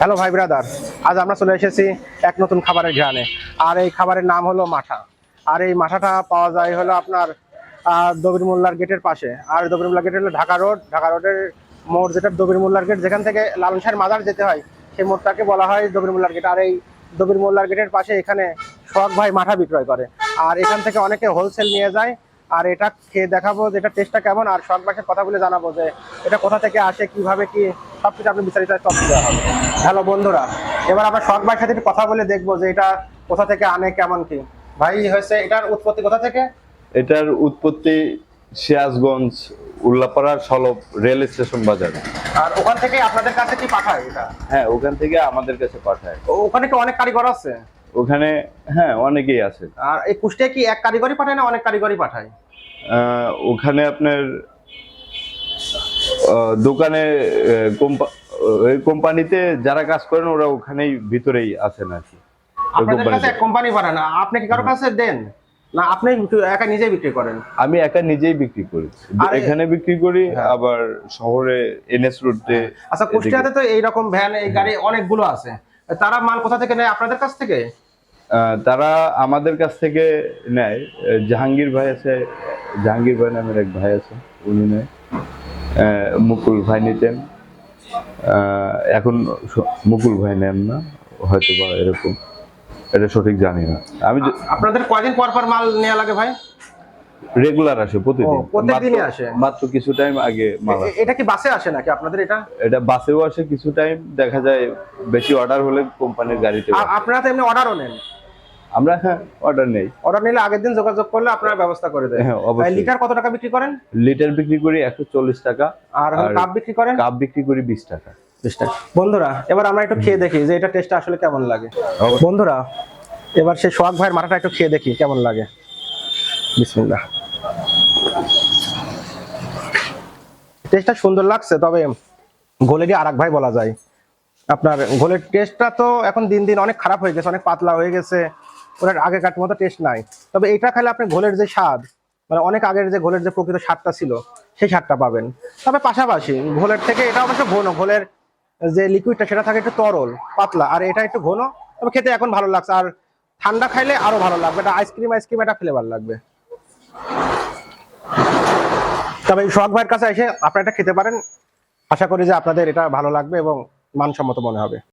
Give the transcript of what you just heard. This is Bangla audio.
হ্যালো ভাই ব্রাদার, আজ আমরা চলে এসেছি এক নতুন খাবারের ঘ্রাণে। আর এই খাবারের নাম হলো মাঠা। আর এই মাঠাটা পাওয়া যায় হলো আপনার দবির মোল্লার গেটের পাশে। আর দবির মোল্লার গেট হলো ঢাকা রোড। ঢাকা রোডের মোড় যেটা দবির মোল্লার গেট, যেখান থেকে লালন শাহের মাজার যেতে হয়, সেই মোড়টাকে বলা হয় দবির মোল্লার গেট। আর এই দবির মোল্লার গেটের পাশে এখানে সোহাগ ভাই মাঠা বিক্রয় করে। আর এখান থেকে অনেকে হোলসেল নিয়ে যায় আর এটা খেয়ে দেখাবো যে এটা টেস্টটা কেমন আর সোহাগ ভাইয়ের কথা বলে জানাব যে এটা কোথা থেকে আসে কীভাবে কি সবকিছু আপনি বিস্তারিত তথ্য দেওয়া হবে হ্যালো বন্ধুরা এবার আমরা শখ ভাইয়ের সাথে কথা বলে দেখব যে এটা কোথা থেকে আনে কেমন কি। ভাই হয়েছে এটার উৎপত্তি কোথা থেকে? এটার উৎপত্তি সিরাজগঞ্জ উল্লাপাড়ার সলব রেল স্টেশন বাজার। আর ওখান থেকে আপনাদের কাছে কি পাঠায় এটা? হ্যাঁ ওখান থেকে আমাদের কাছে পাঠায়। ওখানে কি অনেক কারিগর আছে? ওখানে হ্যাঁ অনেকেই আছে। আর এই কুষ্টিয়া কি এক কারিগরি পাঠায় না অনেক কারিগরি পাঠায়? ওখানে আপনার দোকানে ওই কোম্পানিতে যারা কাজ করেন ওরা ওখানেই ভিতরেই আছেন আর কি। আপনাদের কাছে কোম্পানি পাঠায় না আপনি কি কারও কাছে দেন? না আপনি একা নিজেই বিক্রি করেন? আমি একা নিজেই বিক্রি করি। এখানে বিক্রি করি হ্যাঁ। আবার শহরে এনএস রোডে আচ্ছা কুষ্টিয়াতে তো এইরকম ভ্যান এই গাড়ি অনেকগুলো আছে। তারা মাল কোথা থেকে নেয় আপনাদের কাছ থেকে? তারা আমাদের কাছ থেকে নেয়। জাহাঙ্গীর ভাই আছে জাহাঙ্গীর ভাই নামের এক ভাই আছে উনি নেয়। মুকুল ভাই নিতেন। এখন মুকুল ভাই নেন না হয়তো বা এরকম। এটা সঠিক জানি না। আমি আপনাদের কয়দিন পর পর মাল নেওয়া লাগে ভাই? রেগুলার আসে প্রতিদিন। আসে? মাত্র কিছু টাইম আগে মাল এটা কি বাসে আসে নাকি আপনাদের এটা? এটা বাসেও আসে কিছু টাইম দেখা যায় বেশি অর্ডার হলে কোম্পানির গাড়িতে আপনারা তো এমনি অর্ডারও নেন? আমরা অর্ডার নেই। অর্ডার নিলে আগের দিন যোগাযোগ করলে আপনারা ব্যবস্থা করে দেন হ্যাঁ। লিটার কত টাকা বিক্রি করেন? লিটার বিক্রি করি একশো চল্লিশ টাকা আর কাপ বিক্রি করেন? কাপ বিক্রি করি বিশ টাকা। বন্ধুরা এবার আমরা একটু খেয়ে দেখি যে এটা টেস্টটা আসলে কেমন লাগে। বন্ধুরা এবার সেই সোহাগ ভাইয়ের মাথাটা একটু খেয়ে দেখি কেমন লাগে। বিসমিল্লাহ। টেস্টটা সুন্দর লাগছে তবে গোলেরই আর ভাই বলা যায়। আপনার গোলের টেস্টটা তো এখন দিন দিন অনেক খারাপ হয়ে গেছে অনেক পাতলা হয়ে গেছে। ওটার আগেকার মতো টেস্ট নাই। তবে এটা খেলে আপনি ঘোলের যে স্বাদ মানে অনেক আগের যে ঘোলের যে প্রকৃত স্বাদটা ছিল, সেই স্বাদটা পাবেন। তবে পাশাপাশি ঘোলের থেকে এটা অবশ্য ঘন, ঘোলের যে লিকুইডটা সেটা থাকে একটু তরল, পাতলা, আর এটা একটু ঘন, তবে খেতে এখন ভালো লাগছে। আর ঠান্ডা খাইলে আরও ভালো লাগবে, এটা আইসক্রিম আইসক্রিম একটা ফ্লেভার লাগবে। তবে সোহাগ ভাইয়ের কাছে এসে আপনারা এটা খেতে পারেন। আশা করি যে আপনাদের এটা ভালো লাগবে এবং মানসম্মত মনে হবে।